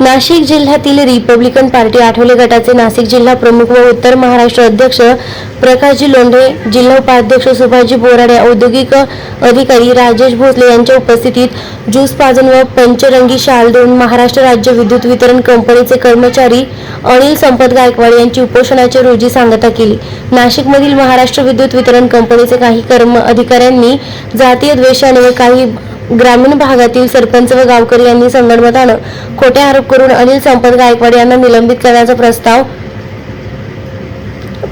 नाशिक जिल्ह्यातील Republican party Athawale गटाचे नाशिक जिल्हा प्रमुख व उत्तर महाराष्ट्र अध्यक्ष प्रकाशजी लोंढे जिल्हा उपाध्यक्ष सुभाषजी बोराडे औद्योगिक अधिकारी राजेश भोसले यांच्या उपस्थितीत ज्यूस पाजन व पंचरंगी शाल देऊन महाराष्ट्र राज्य विद्युत वितरण कंपनीचे कर्मचारी अनिल संपत गायकवाड यांची उपोषणाची रोजी सांगता केली. नाशिकमधील महाराष्ट्र विद्युत वितरण कंपनीचे काही कर्म अधिकाऱ्यांनी जातीय द्वेषाने काही ग्रामीण भागातील सरपंच व गावकरी यांनी संगणमतानं खोटे आरोप करून अनिल संपत गायकवाड यांना निलंबित करण्याचा प्रस्ताव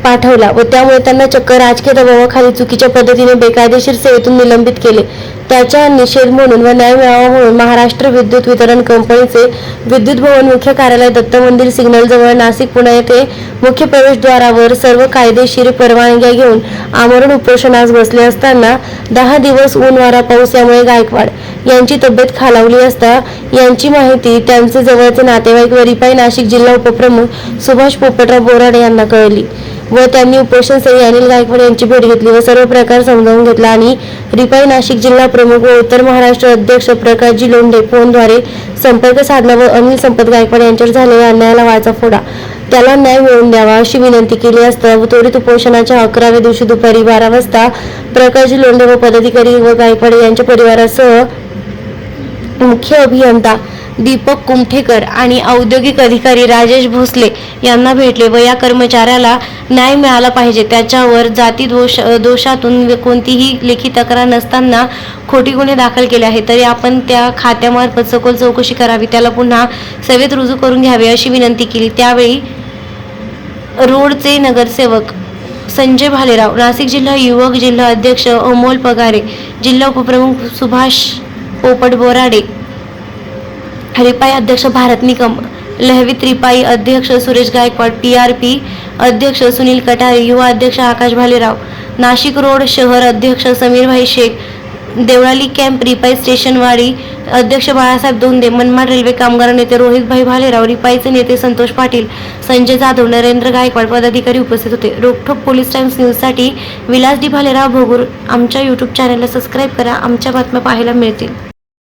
पाठवला व त्यामुळे त्यांना चक्क राजकीय दबावाखाली चुकीच्या पद्धतीने बेकायदेशीर सेवेतून निलंबित केले. त्याचा निषेध म्हणून व न्याय मिळावा म्हणून महाराष्ट्र विद्युत वितरण कंपनीचे विद्युत भवन मुख्य कार्यालय दत्त मंदिर सिग्नल जवळ नाशिक पुणे येथे मुख्य प्रवेशद्वारावर सर्व कायदेशीर परवानग्या घेऊन आमरण उपोषणास बसले असताना दहा दिवस ऊन वारा पाऊस यामुळे गायकवाड यांची तब्येत खालावली असता यांची माहिती त्यांचे जवळचे नातेवाईक व रिपाई नाशिक जिल्हा उपप्रमुख सुभाष पोपटराव बोराडे यांना कळली. व त्यांनी उपोषणस्थळी अनिल गायकवाड यांची भेट घेतली व सर्व प्रकार समजावून घेतला. आणि रिपाई नाशिक जिल्हा प्रमुख व उत्तर महाराष्ट्र अध्यक्ष प्रकाशजी लोंढे फोनद्वारे संपर्क साधला व अनिल संपत गायकवाड यांच्यावर झालेल्या अन्यायाला वाचा फोडा. त्याला न्याय मिळवून द्यावा अशी विनंती केली असता व त्वरित उपोषणाच्या अकराव्या दिवशी दुपारी बारा वाजता प्रकाशजी लोंढे व पदाधिकारी व गायकवाड यांच्या परिवारासह मुख्य अभियंता दीपक कुमठेकर आणि औद्योगिक अधिकारी राजेश भोसले यांना भेटले व या कर्मचाऱ्याला न्याय मिळाला पाहिजे. त्याच्यावर जाती दोष दोषातून कोणतीही लेखी तक्रार नसताना खोटी गुन्हे दाखल केले आहेत. तरी आपण त्या खात्यामार्फत सखोल चौकशी करावी. त्याला पुन्हा सेवेत रुजू करून घ्यावे अशी विनंती केली. त्यावेळी रोडचे नगरसेवक संजय भालेराव नाशिक जिल्हा युवक जिल्हा अध्यक्ष अमोल पगारे जिल्हा उपप्रमुख सुभाष पोपट बोराडे रिपाई अध्यक्ष भारत निकम लहवीत रिपाई अध्यक्ष Suresh Gaikwad T R P अध्यक्ष सुनील कटारे युवा अध्यक्ष आकाश भालेराव नाशिक रोड शहर अध्यक्ष समीरभाई शेख देवळाली कॅम्प रिपाई स्टेशनवाडी अध्यक्ष बाळासाहेब दोंदे मनमाड रेल्वे कामगार नेते रोहितभाई भालेराव रिपाईचे नेते संतोष पाटील संजय जाधव नरेंद्र गायकवाड पदाधिकारी उपस्थित होते. रोकठोक पोलीस टाइम्स न्यूजसाठी विलास डी भालेराव भोगूर. आमच्या यूट्यूब चॅनलला सबस्क्राईब करा. आमच्या बातम्या पाहायला मिळतील.